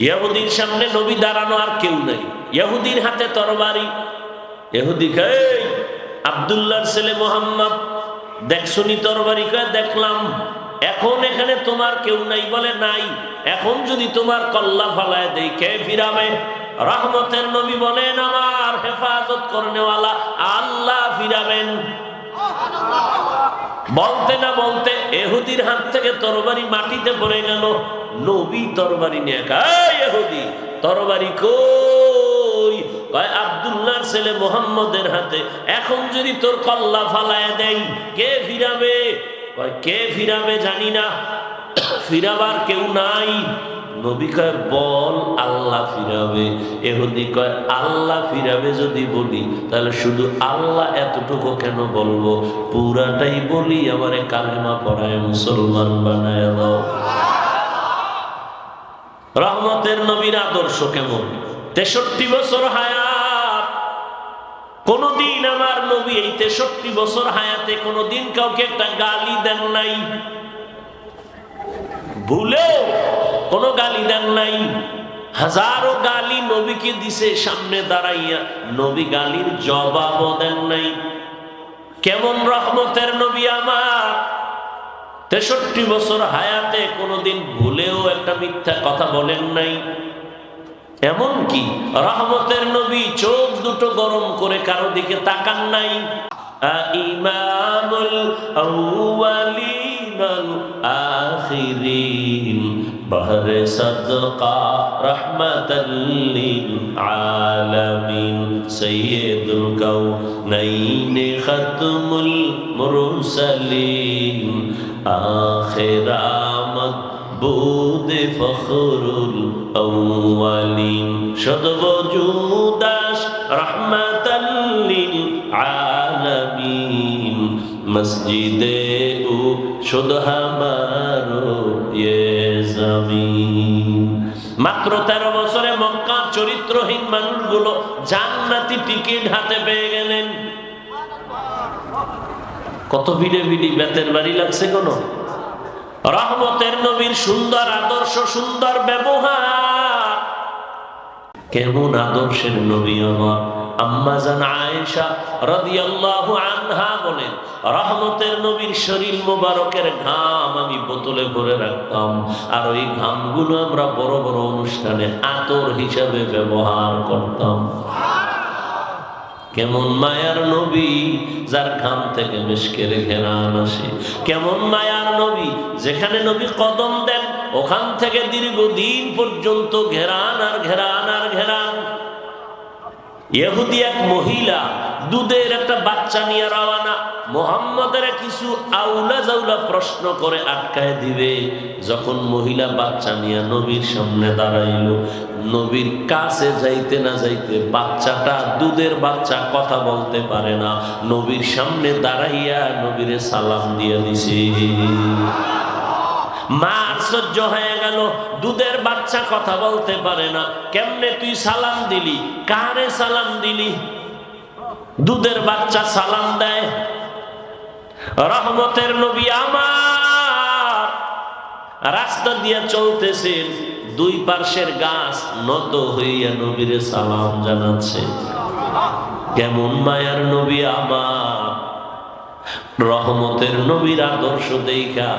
ইহুদির সামনে নবী দাঁড়ানো আর কেউ নাই। ইহুদির হাতে তরবারি। ইহুদি কয় আবদুল্লাহর ছেলে মোহাম্মদ দেখছনি তরবারি? দেখলাম। এখন এখানে তোমার কেউ নাই বলে নাই। এখন যদি তোমার কল্লা ফালায় দেই, কে ফিরাবে? রহমতের নবী বলেন, আমার হেফাজত করনেওয়ালা আল্লাহ ফিরাবেন। বলতে না বলতে এহুদির হাত থেকে তরবারি মাটিতে পড়ে গেল। নবী তরবারি কায় তরবারি কই? কয় ছেলে মোহাম্মদের হাতে, এখন যদি তোর কল্লা ফালায় দেই, কে ফিরাবে? কে ফিরাবে জানি না। ফিরাবার কেউ নাই। নবী কয়, বল, আল্লাহ ফিরাবে। এহুদি কয়, আল্লাহ ফিরাবে যদি বলি, তাহলে শুধু আল্লাহ এতটুকু কেন বলব? পুরাটাই বলি, আমারে কালেমা পড়ায় মুসলমান বানায় দাও। রহমতের নবীর আদর্শ কেমন? তেষট্টি বছর হায়াত। কোনদিন আমার নবী এই তেষট্টি বছর হায়াতে কোনদিন কাউকে একটা গালি দেন নাই। ভুলেও কোনো গালি দেন নাই। হাজারো গালি নবীকে দিছে, সামনে দাঁড়াইয়া নবী গালির জবাবও দেন নাই। কেমন রহমতের নবী আমার? তেষট্টি বছর হায়াতে কোনোদিন ভুলেও একটা মিথ্যা কথা বলেন নাই। এমন কি? রহমতের নবী চোখ দুটো গরম করে কারও দিকে তাকান নাই। ইমামুল আখিরামত بود فخر الأولين شد وجودش رحمة للعالمين مسجد او شد همارو ये জমিন মাত্র তেরো বছরে মক্কার চরিত্রহীন মানুষগুলো জান্নাতি টিকিট হাতে পেয়ে গেলেন কত ভিড়ে ভিড়ি বেতের বাড়ি লাগছে কোনো? রহমতের নবীর সুন্দর আদর্শ, সুন্দর ব্যবহার। কেমন আদর্শের নবী আমার? আয়েশা আনহা নবীর শরীর ঘাম আমি বোতলে রাখতাম। আর আমরা বড় বড় অনুষ্ঠানে আতর হিসাবে ব্যবহার করতাম। কেমন মায়ার নবী যার ঘাম থেকে মিশকের ঘেরান আসে কেমন মায়ার নবী যেখানে নবী কদম দেন, ওখান থেকে দীর্ঘদিন পর্যন্ত ঘেরান আর ঘেরান আর ঘেরান। ইহুদি এক মহিলা দুধের একটা বাচ্চা নিয়ে রওয়ানা মোহাম্মদের কিছু আউলা জাউলা প্রশ্ন করে আটকায় দিবে। যখন মহিলা বাচ্চা নিয়ে নবীর সামনে দাঁড়াইল, নবীর কাছে যাইতে না যাইতে বাচ্চাটা দুধের বাচ্চা কথা বলতে পারে না। নবীর সামনে দাঁড়াইয়া নবীরে সালাম দিয়ে দিছে। মা আশ্চর্য হয়ে গেল। দুধের বাচ্চা কথা বলতে পারে না। কেমনে তুই সালাম দিলি? কারে সালাম দিলি? দুধের বাচ্চা সালাম দেয়। রহমতের নবী আমার রাস্তা দিয়ে চলতেছেন। দুই পার্শ্বের গাছ নত হইয়া নবীরে সালাম জানাচ্ছে। কেমন মায়ার নবী আমার। রহমতের নবীর আদর্শ দেখা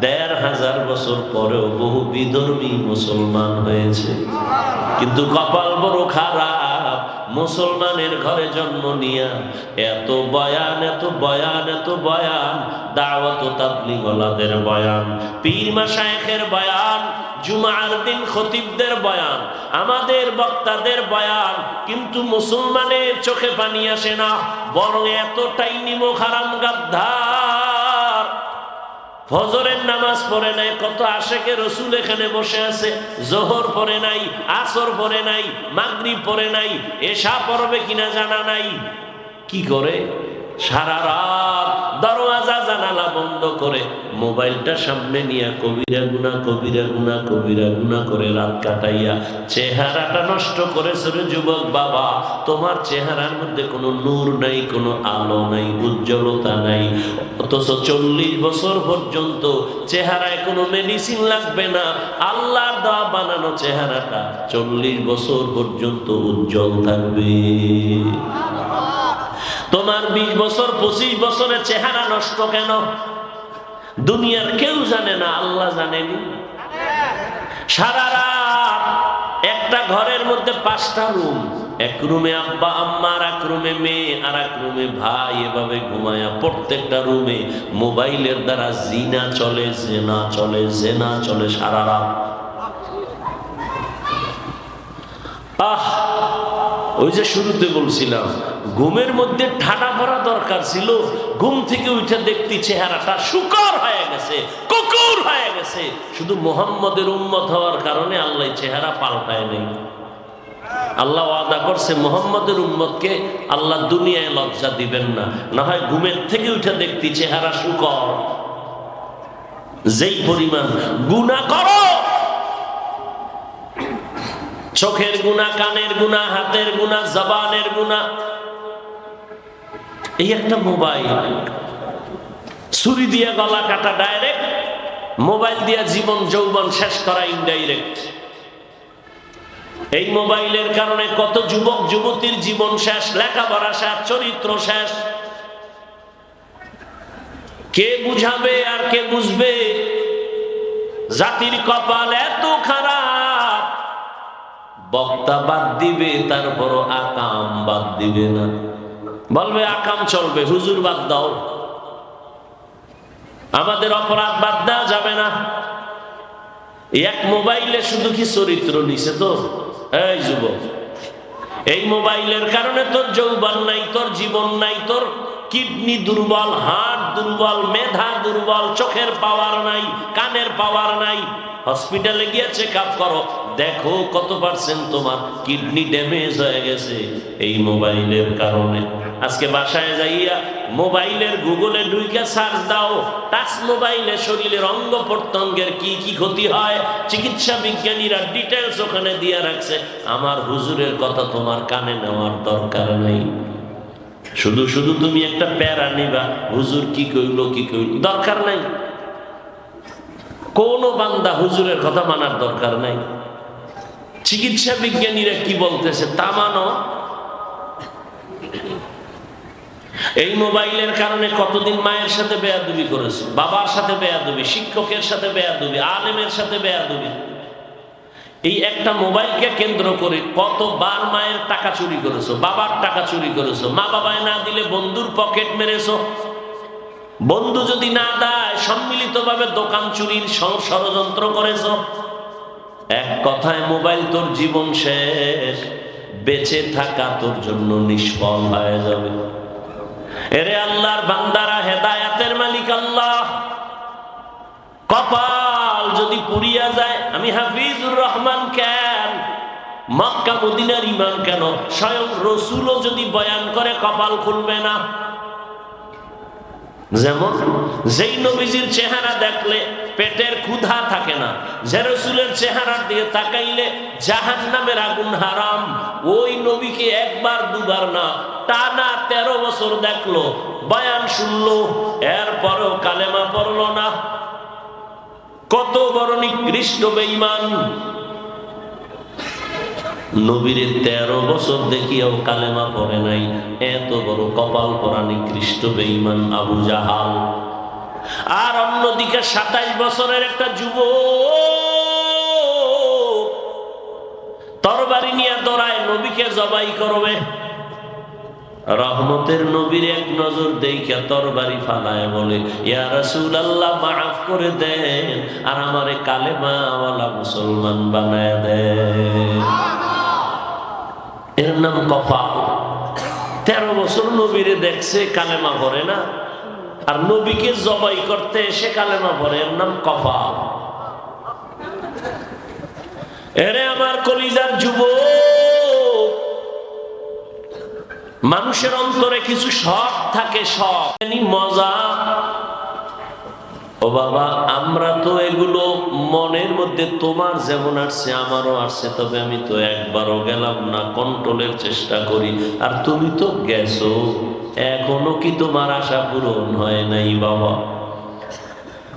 দেড় হাজার বছর পরেও বহু বিধর্মী মুসলমান হয়েছে। কিন্তু কপাল বড় খারাপ, মুসলমানের ঘরে জন্ম নিয়া এত বয়ান এত বয়ান এত বয়ান, দাওয়াত তাবলিগলাদের বয়ান, পীর মাশায়েখের বয়ান, জুমার দিন খতিবদের বয়ান, আমাদের বক্তাদের বয়ান, কিন্তু মুসলমানের চোখে পানি আসে না, বরং এতটাই নিমো খারাম গাদ্ধার। ফজরের নামাজ পড়ে নাই, কত আশেকে রসুল এখানে বসে আছে, জোহর পড়ে নাই, আসর পড়ে নাই মাগরি পড়ে নাই এসা পড়বে কিনা জানা নাই। কি করে? সারা রাত দরওয়াজা, জানালা বন্ধ করে মোবাইলটা সামনে নিয়ে কবিরা গুনা কবিরা গুনা কবিরা গুনা করে রাত কাটাইয়া চেহারাটা নষ্ট করেছে রে যুবক বাবা। তোমার চেহারার মধ্যে কোনো নূর নাই, কোনো আলো নাই, উজ্জ্বলতা নাই। অথচ চল্লিশ বছর পর্যন্ত চেহারায় কোনো মেডিসিন লাগবে না। আল্লাহর দেওয়া বানানো চেহারাটা চল্লিশ বছর পর্যন্ত উজ্জ্বল থাকবে। তোমার বিশ বছর, পঁচিশ বছরের চেহারা নষ্ট কেন? দুনিয়ার কেউ জানে না, আল্লাহ জানেনি। সারা রাত একটা ঘরের মধ্যে পাঁচটা রুম। এক রুমে আব্বা, আম্মা, আর এক রুমে মেয়ে, আর এক রুমে ভাই, এভাবে ঘুমায়া প্রত্যেকটা রুমে মোবাইলের দ্বারা জিনা চলে, জেনা চলে জেনা চলে সারা রাত। আহ! ওই যে শুরুতে বলছিলাম, ঘুমের মধ্যে ঠাডা পড়া দরকার ছিল, ঘুম থেকে উঠে দেখতি চেহারাটা শুকর হয়ে গেছে, কুকুর হয়ে গেছে। শুধু মোহাম্মদের উম্মত হওয়ার কারণে আল্লাহ চেহারা পাল্টায় নেই। আল্লাহ ওয়াদা করছে, মোহাম্মদের উম্মতকে আল্লাহ দুনিয়ায় লজ্জা দিবেন না না হয় ঘুমের থেকে উঠে দেখতে চেহারা শুকর। যেই পরিমাণ গুণা করো চোখের গুণা, কানের গুণা, হাতের গুণা, জবানের গুণা। এই একটা মোবাইল। ছুরি দিয়ে গলা কাটা ডাইরেক্ট মোবাইল দিয়ে জীবন যৌবন শেষ করা ইনডাইরেক্ট এই মোবাইলের কারণে কত যুবক, যুবতীর জীবন শেষ, লেখাপড়া শেষ, চরিত্র শেষ। কে বুঝাবে আর কে বুঝবে? জাতির কপাল এত বক্তা বাদ দিবে, তারপরও আকাম বাদ দিবে না। বলবে, আকাম চলবে, হুজুর বাদ দাও। আমাদের অপরাধ বাদ দেওয়া যাবে না। এক মোবাইলে শুধু কি চরিত্র নিছে তো এই যুবক, এই মোবাইলের কারণে তোর যৌবন নাই, তোর জীবন নাই, তোর কিডনি দুর্বল, হার্ট দুর্বল, মেধা দুর্বল, চোখের পাওয়ার নাই, কানের পাওয়ার নাই। হসপিটালে গিয়ে চেক আপ করো। দেখো কত পার্সেন্ট তোমার কিডনি ড্যামেজ হয়ে গেছে এই মোবাইলের কারণে। আজকে বাসায় যাইয়া মোবাইলের গুগলে ঢুইকে সার্চ দাও, টাচ মোবাইলে শরীরের অঙ্গ প্রত্যঙ্গের কি কি ক্ষতি হয়, চিকিৎসা বিজ্ঞানীরা ডিটেলস ওখানে দিয়ে রাখছে। আমার হুজুরের কথা তোমার কানে নেওয়ার দরকার নেই। শুধু শুধু তুমি একটা প্যারা নিবা, হুজুর কি কইলো, কি কইল, দরকার নাই। কোন বান্দা হুজুরের কথা মানার দরকার নাই। চিকিৎসা বিজ্ঞানীরা কি বলতেছে তা মানো? এই মোবাইলের কারণে কতদিন মায়ের সাথে বেয়াদুবি করেছ? বাবার সাথে বেয়াদুবি, শিক্ষকের সাথে বেয়াদুবি, আলেমের সাথে বেয়াদুবি। এই একটা মোবাইলকে কেন্দ্র করে কতবার মায়ের টাকা চুরি করেছ, বাবার টাকা চুরি করেছ, মা বাবায় না দিলে বন্ধুর পকেট মেরেছো? বন্ধু যদি না দেয়, সম্মিলিতভাবে দোকান চুরির ষড়যন্ত্র করেছ? এক কথায় মোবাইল তোর জীবন শেষ। বেঁচে থাকা তোর জন্য নিষ্ফল হয়ে যাবে। এরে আল্লাহর বান্দারা, হেদায়াতের মালিক আল্লাহ। কপাল যদি পুড়িয়া যায়, আমি হাফিজুর রহমান কেন? মক্কা, মদিনার ইমান কেন? স্বয়ং রসুলও যদি বয়ান করে, কপাল খুলবে না। যেমন, যেই নবীজির চেহারা দেখলে পেটের ক্ষুধা থাকে না। যে রসুলের চেহারার দিকে তাকাইলে জাহান নামের আগুন হারাম। ওই নবীকে একবার, দুবার না, টানা তেরো বছর দেখল, বয়ান শুনলো, এরপরেও কালেমা পড়ল না। কত বড় নিকৃষ্ট বেঈমান। নবীরে তেরো বছর দেখিয়াও কালেমা পড়ে নাই। এত বড় কপাল পরা নিকৃষ্ট বেঈমান আবু জাহাল। আর অন্যদিকে সাতাইশ বছরের একটা যুব তরবারি নিয়ে দৌড়ায়, নবীকে জবাই করবে। রহমতের নবীর এক নজর দেখে তরবারি ফালায় বলে আল্লাহ মাফ করে দেন আর আমারে কালেমাওয়ালা মুসলমান বানায় দেন। এর নাম তেরো বছর নবীরে দেখছে কালেমা করে না। আর নবীকে জবাই করতে এসে কালেমা পড়ে, এর নাম কপাল এরে আমার কলিজার যুবক, মানুষের অন্তরে কিছু শখ থাকে, শখ। মজা। ও বাবা, আমরা তো এগুলো মনের মধ্যে তোমার যেমন আসছে, আমারও আসছে, তবে আমি তো একবারও গেলাম না, কন্ট্রোলের চেষ্টা করি। আর তুমি তো গেছো। এখনও কি তোমার আশা পূরণ হয় নাই, বাবা?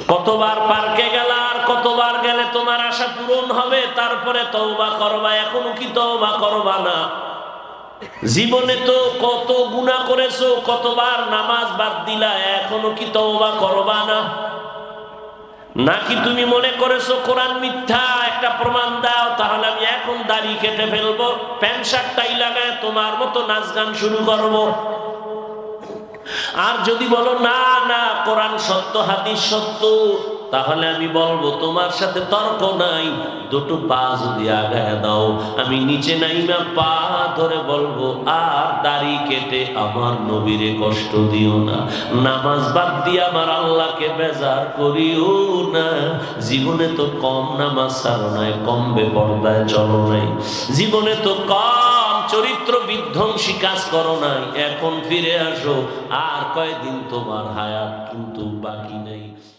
কতবার পার্কে গেলা আর কতবার গেলে তোমার আশা পূরণ হবে? তারপরে তওবা করবা, এখনও কি তওবা করবা না? জীবনে তো কত গুণা করেছ, কতবার নামাজ বাদ দিলা, এখনও কি তওবা করবা না? নাকি তুমি মনে করেছ, কোরআন মিথ্যা, একটা প্রমাণ দাও, তাহলে আমি এখন দাড়ি কেটে ফেলব, প্যান্ট শার্টটাই লাগায় তোমার মতো নাচ গান শুরু করব? আর যদি বলো, না না, কোরআন সত্য, হাদিস সত্য, তাহলে আমি বলব, তোমার সাথে তর্ক নাই। দুটো পা যদি আগায় দাও, আমি নিচে নাইমা পা ধরে বলব, আর দাড়ি কেটে আমার নবীরে কষ্ট দিও না। নামাজ বাদ দিয়ে আমার আল্লাহকে বেজার করিও না। জীবনে তো কম নামাজ সারো নাই কম বেপর্দায় চলো নাই। জীবনে তো কম চরিত্র বিধ্বংসী কাজ করো নাই। এখন ফিরে আসো। আর কয়দিন তোমার হায়াত কিন্তু বাকি নেই।